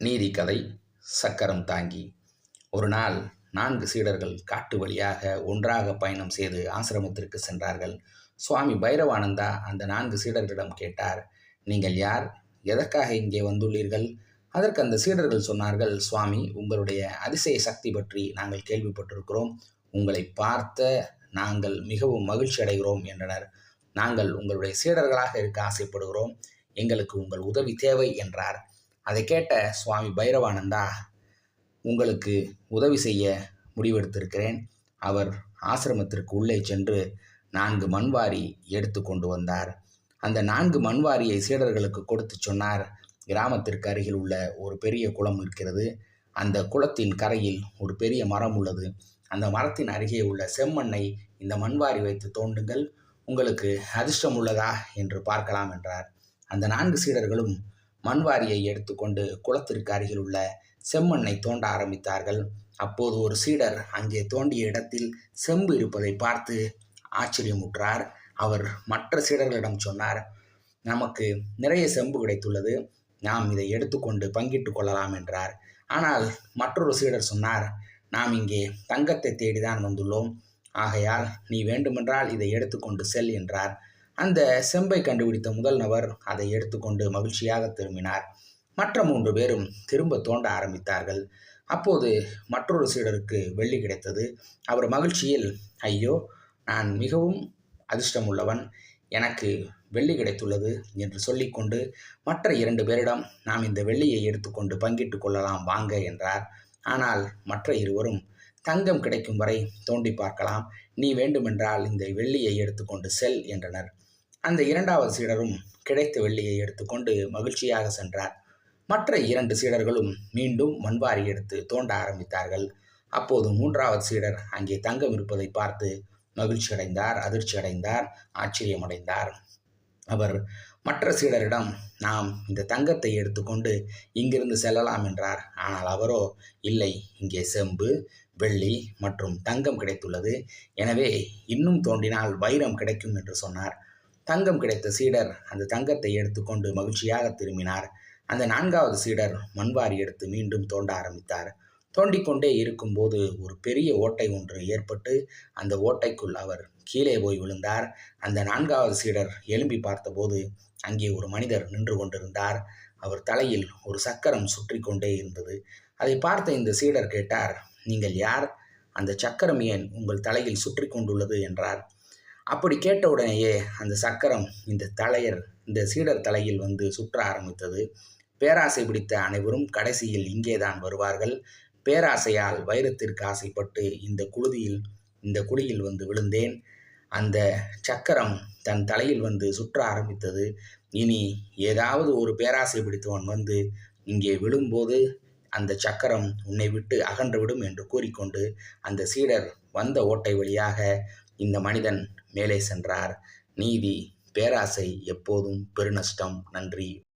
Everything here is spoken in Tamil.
நீதி கதை சக்கரம் தாங்கி. ஒரு நாள் நான்கு சீடர்கள் காட்டு வழியாக ஒன்றாக பயணம் செய்து ஆசிரமத்திற்கு சென்றார்கள். சுவாமி பைரவானந்தா அந்த நான்கு சீடர்களிடம் கேட்டார் நீங்கள் யார்? எதற்காக இங்கே வந்துள்ளீர்கள்? அதற்கு அந்த சீடர்கள் சொன்னார்கள் சுவாமி உங்களுடைய அதிசய சக்தி பற்றி நாங்கள் கேள்விப்பட்டிருக்கிறோம். உங்களை பார்த்த நாங்கள் மிகவும் மகிழ்ச்சி அடைகிறோம் என்றனர். நாங்கள் உங்களுடைய சீடர்களாக இருக்க ஆசைப்படுகிறோம். எங்களுக்கு உங்கள் உதவி தேவை என்றார். அதை கேட்ட சுவாமி பைரவானந்தா உங்களுக்கு உதவி செய்ய முடிவெடுத்திருக்கிறேன். அவர் ஆசிரமத்திற்கு உள்ளே சென்று நான்கு மண்வாரி எடுத்து கொண்டு வந்தார். அந்த நான்கு மண்வாரியை சீடர்களுக்கு கொடுத்து சொன்னார். கிராமத்திற்கு அருகில் உள்ள ஒரு பெரிய குளம் இருக்கிறது. அந்த குளத்தின் கரையில் ஒரு பெரிய மரம் உள்ளது. அந்த மரத்தின் அருகே உள்ள செம்மண்ணை இந்த மண்வாரி வைத்து தோண்டுங்கள். உங்களுக்கு அதிர்ஷ்டம் உள்ளதா என்று பார்க்கலாம் என்றார். அந்த நான்கு சீடர்களும் மண்வாரியை எடுத்துக்கொண்டு குளத்திற்கு அருகில் உள்ள செம்மண்ணை தோண்ட ஆரம்பித்தார்கள். அப்போது ஒரு சீடர் அங்கே தோண்டிய இடத்தில் செம்பு இருப்பதை பார்த்து ஆச்சரியமுற்றார். அவர் மற்ற சீடர்களிடம் சொன்னார் நமக்கு நிறைய செம்பு கிடைத்துள்ளது. நாம் இதை எடுத்துக்கொண்டு பங்கிட்டு கொள்ளலாம் என்றார். ஆனால் மற்றொரு சீடர் சொன்னார் நாம் இங்கே தங்கத்தை தேடிதான் வந்துள்ளோம். ஆகையால் நீ வேண்டுமென்றால் இதை எடுத்துக்கொண்டு செல் என்றார். அந்த செம்பை கண்டுபிடித்த முதல் நபர் அதை எடுத்துக்கொண்டு மகிழ்ச்சியாக திரும்பினார். மற்ற மூன்று பேரும் திரும்ப தோண்ட ஆரம்பித்தார்கள். அப்போது மற்றொரு சீடருக்கு வெள்ளி கிடைத்தது. அவர் மகிழ்ச்சியில் ஐயோ நான் மிகவும் அதிர்ஷ்டம் உள்ளவன் எனக்கு வெள்ளி கிடைத்துள்ளது என்று சொல்லிக்கொண்டு மற்ற இரண்டு பேரிடம் நாம் இந்த வெள்ளியை எடுத்துக்கொண்டு பங்கிட்டு கொள்ளலாம் வாங்க என்றார். ஆனால் மற்ற இருவரும் தங்கம் கிடைக்கும் வரை தோண்டி பார்க்கலாம். நீ வேண்டுமென்றால் இந்த வெள்ளியை எடுத்துக்கொண்டு செல் என்றனர். அந்த இரண்டாவது சீடரும் கிடைத்த வெள்ளியை எடுத்துக்கொண்டு மகிழ்ச்சியாக சென்றார். மற்ற இரண்டு சீடர்களும் மீண்டும் மண்வாரி எடுத்து தோண்ட ஆரம்பித்தார்கள். அப்போது மூன்றாவது சீடர் அங்கே தங்கம் இருப்பதை பார்த்து மகிழ்ச்சி அடைந்தார் அதிர்ச்சி அடைந்தார் ஆச்சரியமடைந்தார் அவர் மற்ற சீடரிடம் நாம் இந்த தங்கத்தை எடுத்துக்கொண்டு இங்கிருந்து செல்லலாம் என்றார். ஆனால் அவரோ இல்லை இங்கே செம்பு வெள்ளி மற்றும் தங்கம் கிடைத்துள்ளது. எனவே இன்னும் தோண்டினால் வைரம் கிடைக்கும் என்று சொன்னார். தங்கம் கிடைத்த சீடர் அந்த தங்கத்தை எடுத்துக்கொண்டு மகிழ்ச்சியாக திரும்பினார். அந்த நான்காவது சீடர் மண்வாரி எடுத்து மீண்டும் தோண்ட ஆரம்பித்தார். தோண்டிக்கொண்டே இருக்கும்போது ஒரு பெரிய ஓட்டை ஒன்று ஏற்பட்டு அந்த ஓட்டைக்குள் அவர் கீழே போய் விழுந்தார். அந்த நான்காவது சீடர் எழும்பி பார்த்தபோது அங்கே ஒரு மனிதர் நின்று கொண்டிருந்தார். அவர் தலையில் ஒரு சக்கரம் சுற்றி கொண்டே இருந்தது. அதை பார்த்த இந்த சீடர் கேட்டார் நீங்கள் யார்? அந்த சக்கரம் ஏன் உங்கள் தலையில் சுற்றி கொண்டுள்ளது? என்றார். அப்படி கேட்ட உடனேயே அந்த சக்கரம் இந்த தலையர் இந்த சீடர் தலையில் வந்து சுற்ற ஆரம்பித்தது. பேராசை பிடித்த அனைவரும் கடைசியில் இங்கேதான் வருவார்கள். பேராசையால் வைரத்திற்கு ஆசைப்பட்டு இந்த குழுதியில் இந்த குழியில் வந்து விழுந்தேன். அந்த சக்கரம் தன் தலையில் வந்து சுற்ற ஆரம்பித்தது. இனி ஏதாவது ஒரு பேராசை பிடித்தவன் வந்து இங்கே விழும்போது அந்த சக்கரம் உன்னை விட்டு அகன்றுவிடும் என்று கூறிக்கொண்டு அந்த சீடர் வந்த ஓட்டை வழியாக இந்த மனிதன் மேலே சென்றார். நீதி பேராசை எப்போதும் பெருநஷ்டம். நன்றி.